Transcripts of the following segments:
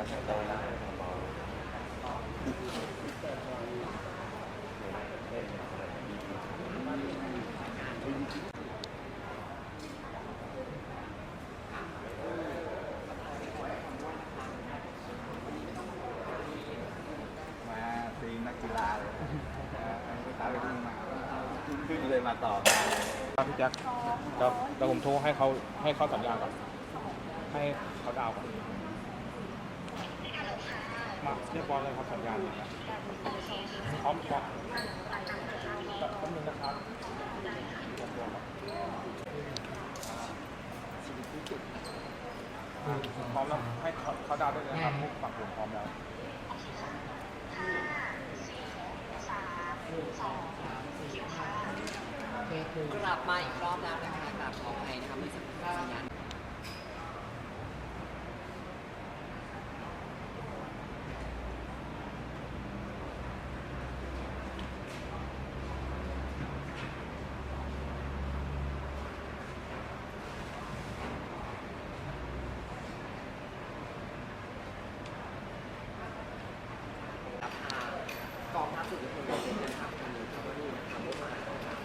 มาซีนักกีฬาเลยนักกีฬาไปวิ่งมาขึ้นเลยมาต่อครับพี่แจ็คเดี๋ยวเดี๋ยวผมโทรให้เขาให้เขาสัญญาณก่อนให้เขาดาวน์ก่อน มาเรียบร้อยเลยครับสัญญาณนะครับพร้อมพร้อมแป๊บนึงนะครับพร้อมแล้วให้เขาเขาดาวได้เลยนะครับฝั่งผมพร้อมแล้วกลับมาอีกรอบแล้วนะคะกลับขออภัยนะคะเมื่อสักครู่สัญญาณ กองทัพสื่อมวลชนนะครับวันนี้ครับวันนี้นะครับเมื่อวานนะครับ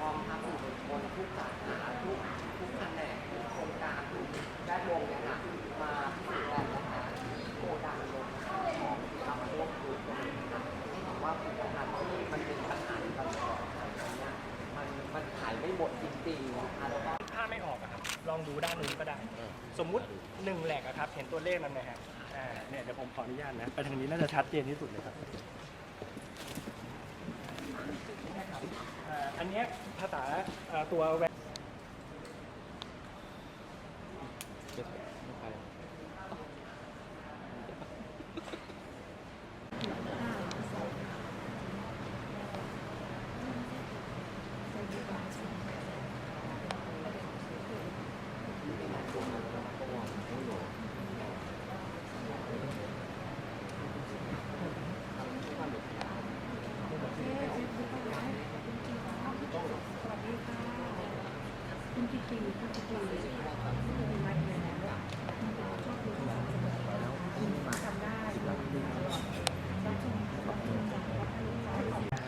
กองทัพสื่อมวลชนทุกสาขาทุกทุกแผนกทุกโครงการทุกแวดวงเนี่ยค่ะมาพิสูจน์แรงนะคะที่โกดังลงของเรามาร่วมคุยกันนะคะที่ บอกว่าผลิตภัณฑ์ที่มันเป็นปัญหาในตลาดเนี่ยมันมันขายไม่หมดจริงๆนะคะแล้วก็ถ้าไม่ออกอะครับ ลองดูด้านนู้นก็ได้ สมมุติหนึ่งแหลกอะครับ เห็นตัวเลขมันไหมฮะอ่าเนี่ยเดี๋ยวผมขออนุญาตนะ ไปทางนี้น่าจะชัดเจนที่สุดเลยครับอ่าอันเนี้ยภาษาอ่าตัวแวๆ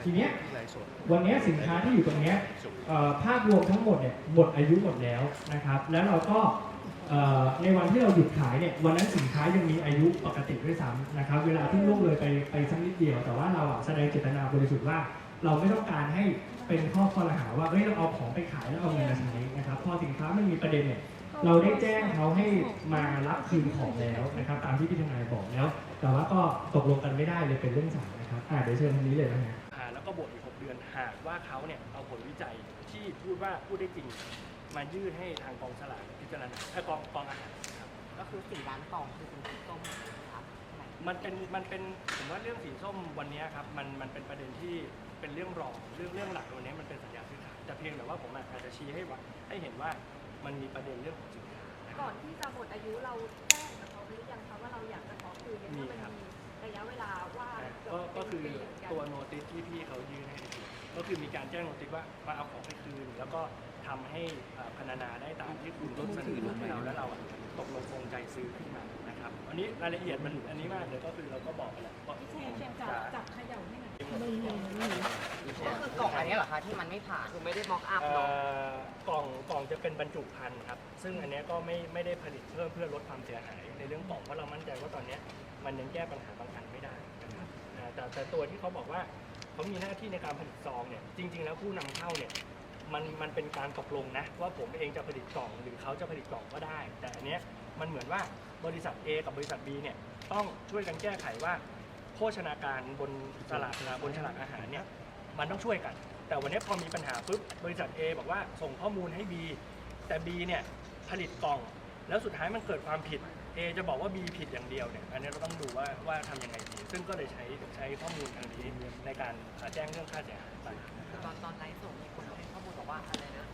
ทีเนี้ยวันเนี้ยสินค้าที่อยู่ตรงเนี้ยเอ่อภาพรวมทั้งหมดเนี่ยหมดอายุหมดแล้วนะครับ แล้วเราก็เอ่อในวันที่เราหยุดขายเนี่ยวันนั้นสินค้ายังมีอายุปกติด้วยซ้ำนะครับ เวลาที่ล่วงเลยไปไปสักนิดเดียว แต่ว่าเราอะแสดงเจตนาบริสุทธิ์ว่า เราไม่ต้องการให้เป็นข้อข้อรหาว่าเฮ้ยเราเอาของไปขายแล้วเอาเงินมาใช้นะครับ พอสินค้ามันมีประเด็นเนี่ยเราได้แจ้งเขาให้มารับคืนของแล้วนะครับ ตามที่พี่ทนายบอกแล้ว แต่ว่าก็ตกลงกันไม่ได้เลยเป็นเรื่องศาลนะครับอ่าเดี๋ยวเชิญทางนี้เลยนะฮะอ่าแล้วก็บวกอีก6เดือนหากว่าเขาเนี่ยเอาผลวิจัยที่พูดว่าพูดได้จริง มายื่นให้ทางกองสลากพิจารณาเอ้ยกองกองอาหารครับก็คือสี่ล้านกล่องคือเป็นสีส้มนะครับมันเป็นมันเป็นผมว่าเรื่องสีส้มวันเนี้ยครับมันมันเป็นประเด็นที่ เป็นเรื่องรองเรื่องเรื่องหลักวันนี้มันเป็นสัญญาซื้อขายแต่เพียงแต่ว่าผมอาจจะชี้ให้ว่าให้เห็นว่ามันมีประเด็นเรื่องของสินค้านะคก่รัอบนที่จะหมดอายุเราแจ้งกับเขาหรือยังคะว่าเราอยากจะขอคืนเนี่ยมีถ้ามันครับมีระยะเวลาว่าเกืก็อบก็คือเป็นปีเหมืนกันตัวโนติสที่พี่เขายื่นให้ก็คือมีการแจ้งโนติสว่ามาเอาของไปคืน แล้วก็ทำให้เอ่อพรรณนาได้ตามที่คุณต้นเสนอให้เราแล้วเราอะตกลงปรงใจซื้อขึ้นมานะครับอันนี้รายละเอียดมันอันนี้มากเดี๋ยวก็คือเราก็บอกไปแล้วว่าพี่เชนเชนจับจับเขย่าให้หน่อย ก็คือกล่องอันนี้เหรอคะที่มันไม่ผ่านคือไม่ได้ม็อกอัพเอ่เนาะอกล่องกล่องจะเป็นบรรจุภัณฑ์ครับ ซึ่งอันเนี้ยก็ไม่ไม่ได้ผลิตเพิ่มเพื่อลดความเสียหาย ในเรื่องกล่องเพราะเรามั่นใจว่าตอนเนี้ยมันยังแก้ปัญหาบางอันไม่ได้นะครับอ่าแต่แต่ตัวที่เขาบอกว่าเขามีหน้าที่ในการผลิตซองเนี่ยจริง ๆ แล้วผู้นำเข้าเนี่ยมันมันเป็นการตกลงนะว่าผมเองจะผลิตกล่องหรือเขาจะผลิตกล่องก็ได้ แต่อันเนี้ยมันเหมือนว่าบริษัท A กับบริษัท B เนี่ยต้องช่วยกันแก้ไขว่า โภชนาการบนตลาดบนฉลากอาหารเนี่ย มันต้องช่วยกัน แต่วันนี้พอมีปัญหาปุ๊บบริษัท A บอกว่าส่งข้อมูลให้ B แต่ B เนี่ยผลิตกล่อง แล้วสุดท้ายมันเกิดความผิด A จะบอกว่า B ผิดอย่างเดียวเนี่ยอันนี้เราต้องดูว่าว่าทำยังไงดี ซึ่งก็เลยใช้ใช้ข้อมูลทางนี้ในการแจ้งเรื่องค่าเสียหายไป ตอนตอนไลฟ์สดมีคนให้ข้อมูลบอกว่าอะไรนะ